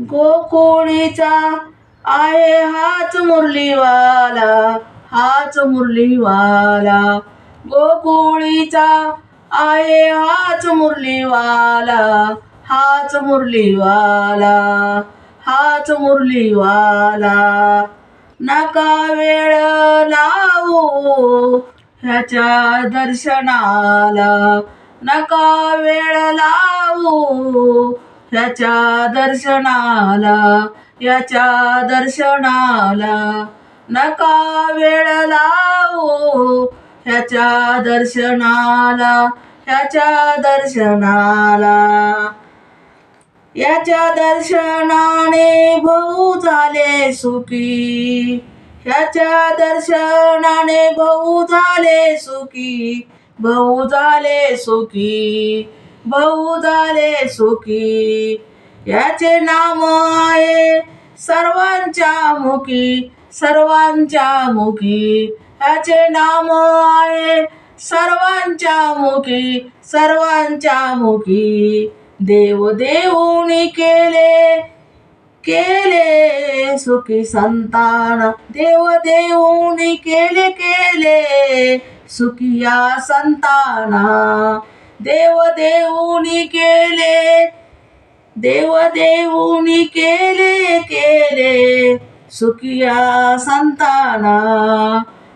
गोकुळीचा आहे हाच मुरलीवाला हाच मुरलीवाला. गोकुळीचा आहे हाच मुरलीवाला हाच मुरलीवाला हाच मुरलीवाला. नका वेळ लावू ह्याच्या दर्शनाला नका वेळ लावू ह्याच्या दर्शनाला याच्या दर्शनाला नका वेळ लावू. ह्याच्या दर्शनाला ह्याच्या दर्शनाला. याच्या दर्शनाने भाऊ झाले सुखी. ह्याच्या दर्शनाने भाऊ झाले सुखी. भाऊ झाले सुखी. भाऊ झाले सुखी. याचे नाम आहे सर्वांच्या मुखी सर्वांच्या मुखी. याचे नाम आहे सर्वांच्या मुखी सर्वांच्या मुखी. देव देऊनी केले केले सुखी संतान. देव देऊनी केले केले सुखी या संताना. देव देऊनी केले देव देऊनी केले केले. सुखिया संताना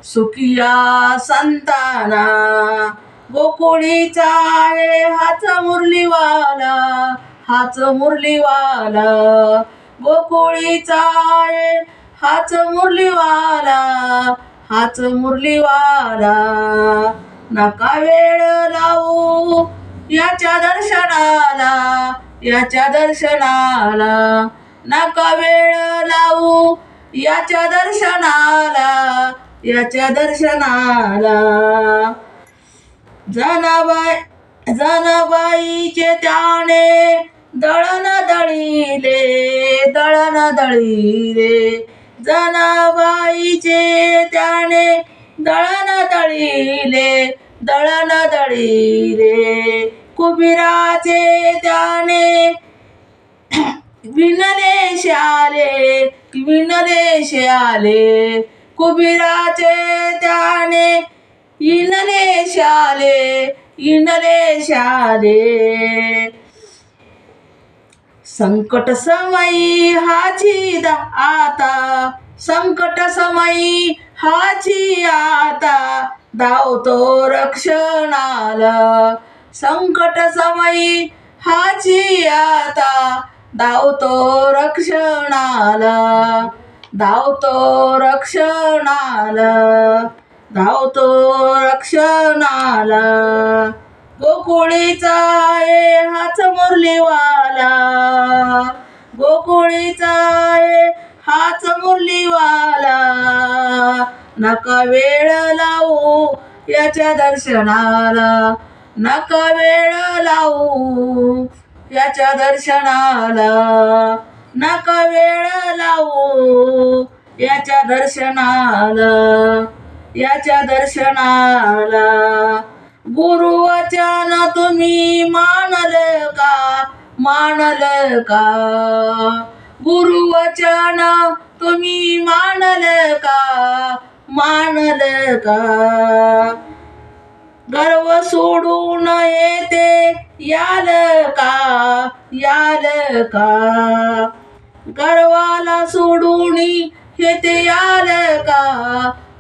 सुखिया संताना. गोकुळीचा आहे हाच मुरलीवाला हाच मुरलीवाला. गोकुळीचा आहे हाच मुरलीवाला हाच मुरलीवाला. नका वेळ लावू. याच्या दर्शनाला याच्या दर्शनाला नका वेळ लावू. याच्या दर्शनाला याच्या दर्शनाला. जनाबाई जनाबाईचे त्याने दळण दळीले दळण दळीले. जनाबाईचे त्याने दळण दळीले दळण रे कुबिराचे त्याने विनदेश आले विनदेश आले कुबिराचे त्याने इनदेश आले इनदेश आले संकट समयी हाची दा आता संकट समयी हाची आता धावतो रक्षणाला. संकट समयी हाची आता धावतो रक्षणाला. धावतो रक्षणाला धावतो रक्षणाला. गोकुळीचा आहे हाच मुरलीवाला. गोकुळीचा आहे हाच मुरलीवाला. नका वेळ लावू याच्या दर्शनाला. नका वेळ लावू याच्या दर्शनाला. नका वेळ लावू याच्या दर्शनाला. याच्या दर्शनाला. गुरुवचन तुम्ही मानल का? मानल का? गुरुवचन तुम्ही मानल का? मानल का? गर्व सोडून येते याल का? याल का? गर्वाला सोडून येते याल का?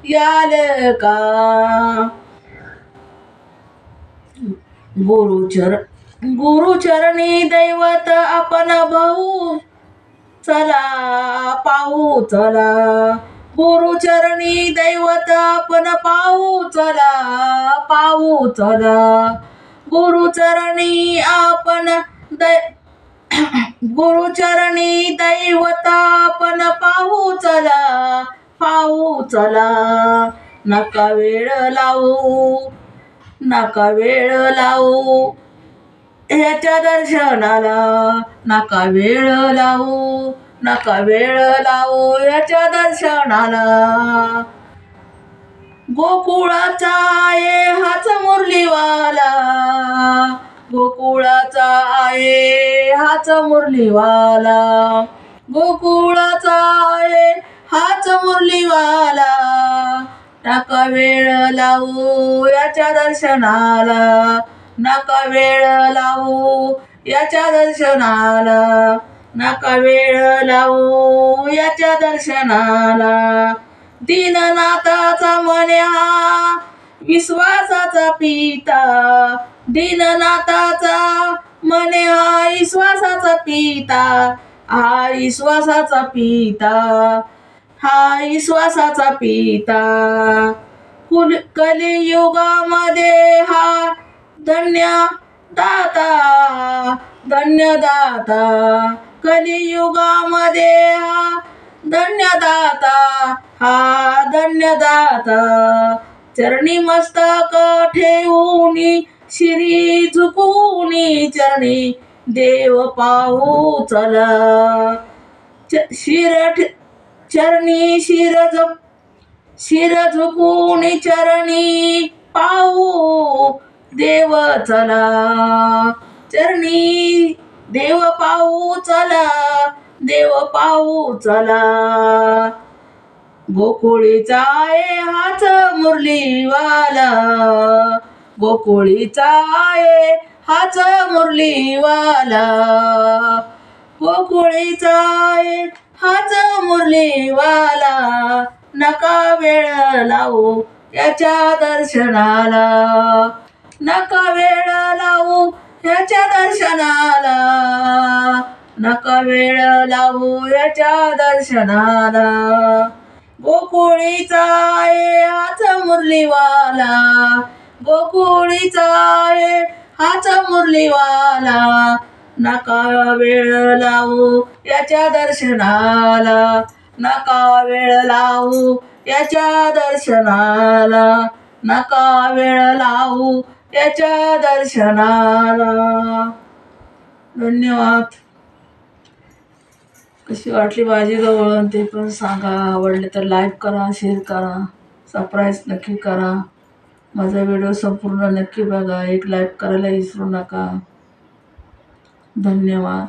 याल का? गुरुचर गुरुचरणी दैवत आपण भाऊ चला पाहू चला. गुरुचरणी दैवत आपण पाहू चला. पाहू चला. गुरुचरणी आपण दै गुरुचरणी दैवत आपण पाहू चला. पाहू चला. नका वेळ लावू. नका वेळ लावू. ह्याच्या दर्शनाला नका वेळ लावू नका वेळ लावू ह्याच्या दर्शनाला. गोकुळाचा आहे हाच मुरलीवाला गोकुळाचा आहे हाच मुरलीवाला गोकुळाचा आहे हाच मुरलीवाला. टाका वेळ लावू याच्या दर्शनाला नका वेळ लावू याच्या दर्शनाला. नका वेळ लावू याच्या दर्शनाला. दीननाथाचा मन्या विश्वासाचा पिता. दीननाथाचा मने हा विश्वासाचा पिता. हा विश्वासाचा पिता. हा विश्वासाचा पिता. कुल कलियुगामध्ये धन्य दाता धन्य दाता कलियुगामध्ये हा धन्यदाता हा धन्य दाता चरणी मस्तक ठेवूनी शिरी झुकूनी चरणी देव पाहू चला. च- शिर ठे- चरणी शिर जप शिर झुकून चरणी पाहू देव चला. चरणी देव पाहू चला. देव पाहू चला. गोकुळीचा आहे हाच मुरलीवाला. गोकुळीचा आहे हाच मुरलीवाला. गोकुळीचा आहे हाच मुरलीवाला. नका वेळ लावू याच्या दर्शनाला. नका वेळ लावू याच्या दर्शनाला. नका वेळ लावू याच्या दर्शनाला. गोकुळीचा आहे हाच मुरलीवाला. गोकुळीचा आहे हाच मुरलीवाला. नका वेळ लावू याच्या दर्शनाला. नका वेळ लावू याच्या दर्शनाला. नका वेळ लावू याच्या दर्शनाला. धन्यवाद. कशी वाटली माझी गवळण ते पण सांगा. आवडले तर लाईक करा शेअर करा. सबस्क्राईब नक्की करा. माझा व्हिडिओ संपूर्ण नक्की बघा. एक लाईक करायला विसरू नका. धन्यवाद.